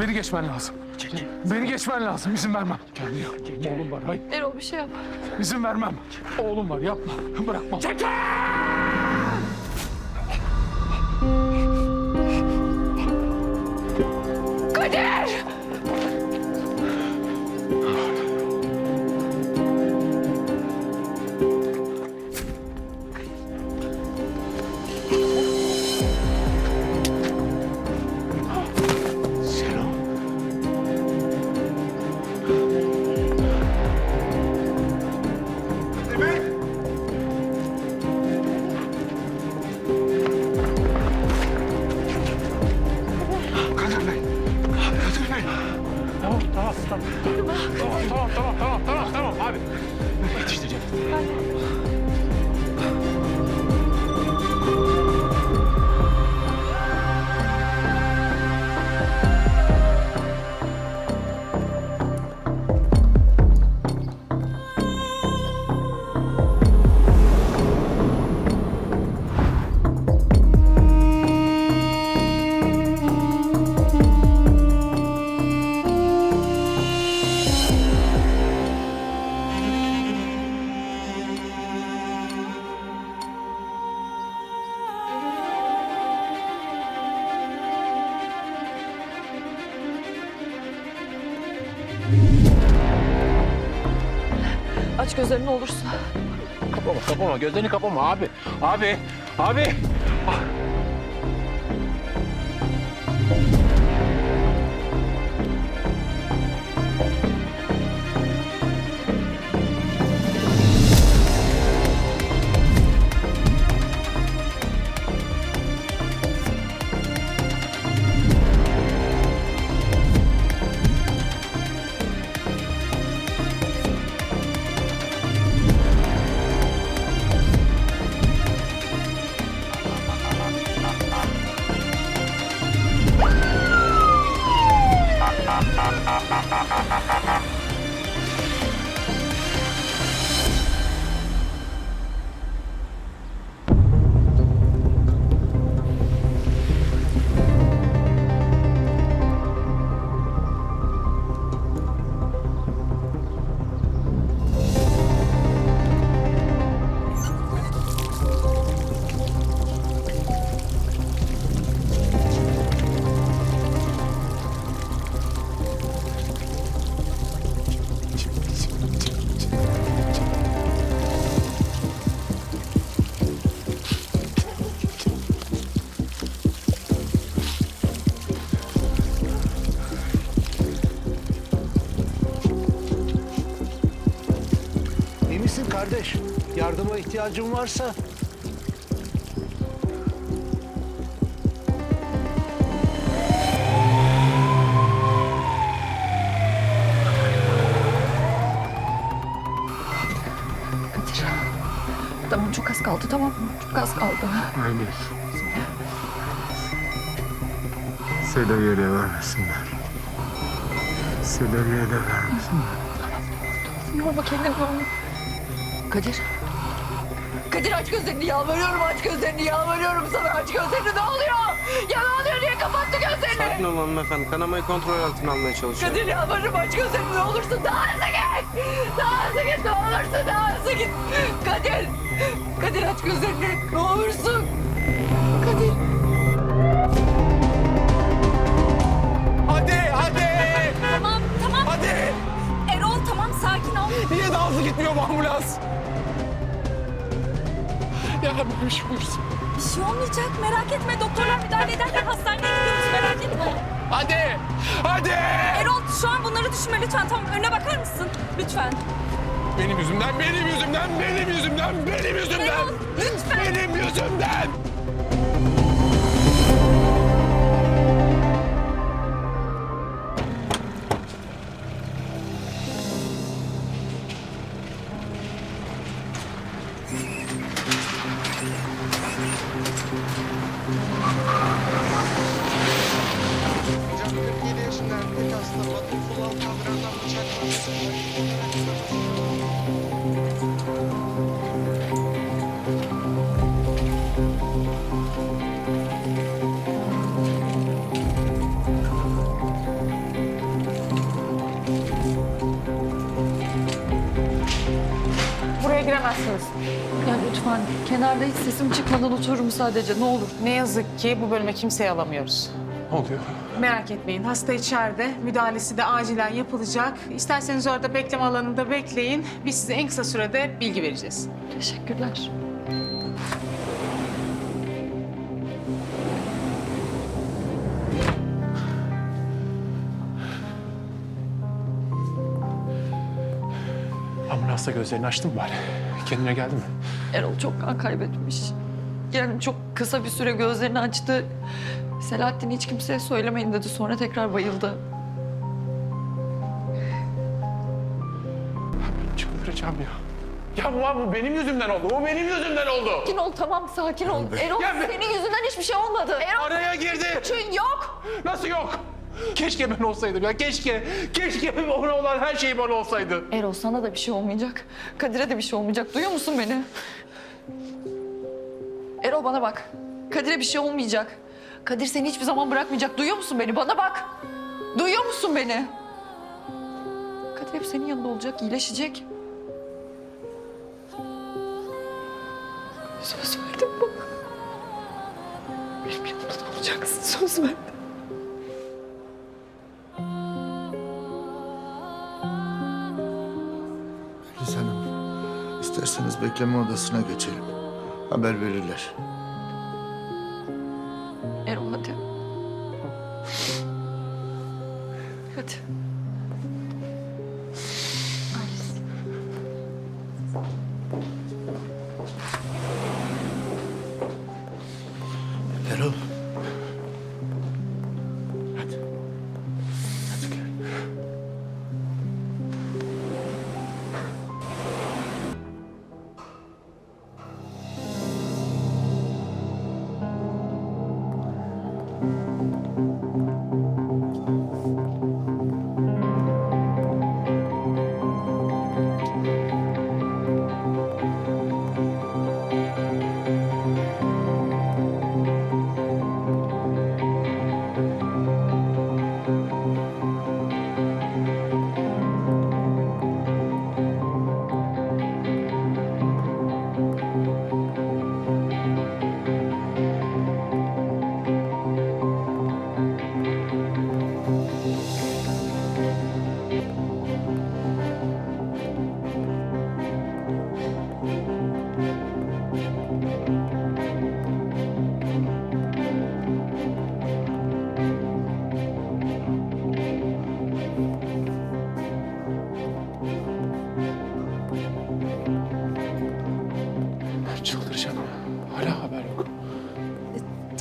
Beni geçmen lazım. Beni geçmen lazım. İzin vermem. Kendine yap. Oğlum var. Hayır. Erol bir şey yap. İzin vermem. Oğlum var. Yapma. Bırakma. Çekil! Aç gözlerini olursun. Kapama, kapama. Gözlerini kapama abi. Abi, abi. İyi ha ha ha Yardıma ihtiyacın varsa Kadir. Tamam çok az kaldı tamam mı? Çok az kaldı. Öyle. Sedaviye de vermesinler. Sedaviye de vermesinler. Yorma kendini yorma. Kadir. Kadir aç gözlerini yalvarıyorum aç gözlerini yalvarıyorum sana aç gözlerini ne oluyor? Ya ne oluyor niye kapattı gözlerini? Sakin olun hanımefendi. Kanamayı kontrol altına almaya çalışıyorum. Kadir yalvarırım aç gözlerini ne olursun daha hızlı git. Daha hızlı git ne olursun daha hızlı git. Kadir. Kadir aç gözlerini ne olursun. Kadir. Hadi, hadi. Tamam, tamam. Hadi. Erol tamam sakin ol. Niye daha hızlı gitmiyor bu ambulans? Ya bir şey olursa. Bir şey olmayacak merak etme. Doktorlar müdahale ederken hastaneye gidiyoruz merak etme. Hadi. Hadi. Erol şu an bunları düşünme lütfen. Tamam önüne bakar mısın? Lütfen. Benim yüzümden, benim yüzümden, benim yüzümden, benim yüzümden. Erol lütfen. Benim yüzümden. Çıkamazsınız. Ya lütfen kenarda hiç sesim çıkmadan otururum sadece ne olur. Ne yazık ki bu bölüme kimseyi alamıyoruz. Ne oluyor? Merak etmeyin. Hasta içeride. Müdahalesi de acilen yapılacak. İsterseniz orada bekleme alanında bekleyin. Biz size en kısa sürede bilgi vereceğiz. Teşekkürler. Ambulansta gözlerini açtın mı bari? Kendine geldi mi? Erol çok kan kaybetmiş. Yani çok kısa bir süre gözlerini açtı. Selahattin hiç kimseye söylemeyin dedi. Sonra tekrar bayıldı. Çıldıracağım ya. Ya bu, bu benim yüzümden oldu. Bu benim yüzümden oldu. Sakin ol tamam sakin ol. Erol Ya be- senin yüzünden hiçbir şey olmadı. Erol Araya girdi. suçun yok. Nasıl yok? Keşke ben olsaydım ya. Keşke. Keşke ona olan her şey bana olsaydı. Erol sana da bir şey olmayacak. Kadir'e de bir şey olmayacak. Duyuyor musun beni? Erol bana bak. Kadir'e bir şey olmayacak. Kadir seni hiçbir zaman bırakmayacak. Duyuyor musun beni? Bana bak. Duyuyor musun beni? Kadir hep senin yanında olacak, iyileşecek. Söz verdim bana. Benim yanımda olacaksın. Söz verdim. İsterseniz bekleme odasına geçelim. Haber verirler. Erol hadi. Hadi. Erol,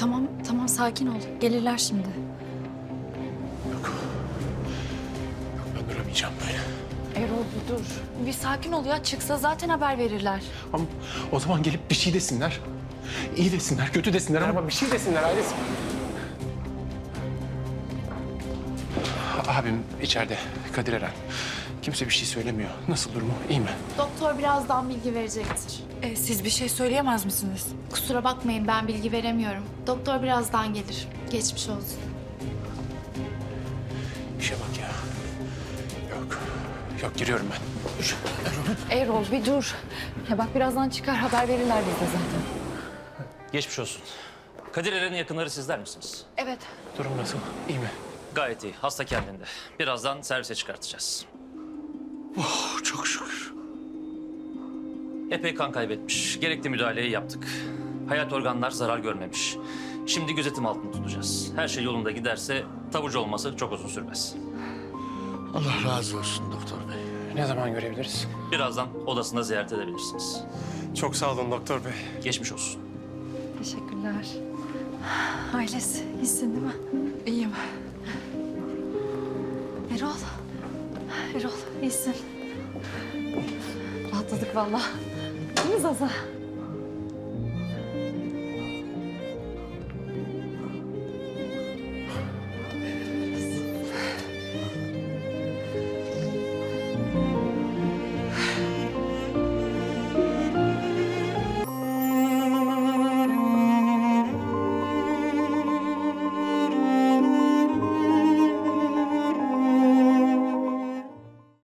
Tamam, tamam sakin ol. Gelirler şimdi. Yok. Yok ben duramayacağım böyle. Erol bir dur. Bir sakin ol ya. Çıksa zaten haber verirler. Ama o zaman gelip bir şey desinler. İyi desinler, kötü desinler ama bir şey desinler ailesi. Abim içeride, Kadir Eren. Kimse bir şey söylemiyor. Nasıl durumu? İyi mi? Doktor birazdan bilgi verecektir. E, siz bir şey söyleyemez misiniz? Kusura bakmayın ben bilgi veremiyorum. Doktor birazdan gelir. Geçmiş olsun. İşe bak ya. Yok. Yok giriyorum ben. Erol bir dur. Ya bak birazdan çıkar haber verirler bize zaten. Geçmiş olsun. Kadir Eren'in yakınları sizler misiniz? Evet. Durum nasıl? İyi mi? Gayet iyi. Hasta kendinde. Birazdan servise çıkartacağız. oh, çok şükür. Epey kan kaybetmiş. Gerekli müdahaleyi yaptık. Hayat organlar zarar görmemiş. Şimdi gözetim altında tutacağız. Her şey yolunda giderse taburcu olması çok uzun sürmez. Allah razı olsun doktor bey. Ne zaman görebiliriz? Birazdan odasında ziyaret edebilirsiniz. Çok sağ olun doktor bey. Geçmiş olsun. Teşekkürler. Ailesi, iyisin değil mi? İyiyim. Erol. Erol, iyisin. Rahatladık vallahi. Değil mi Zaza?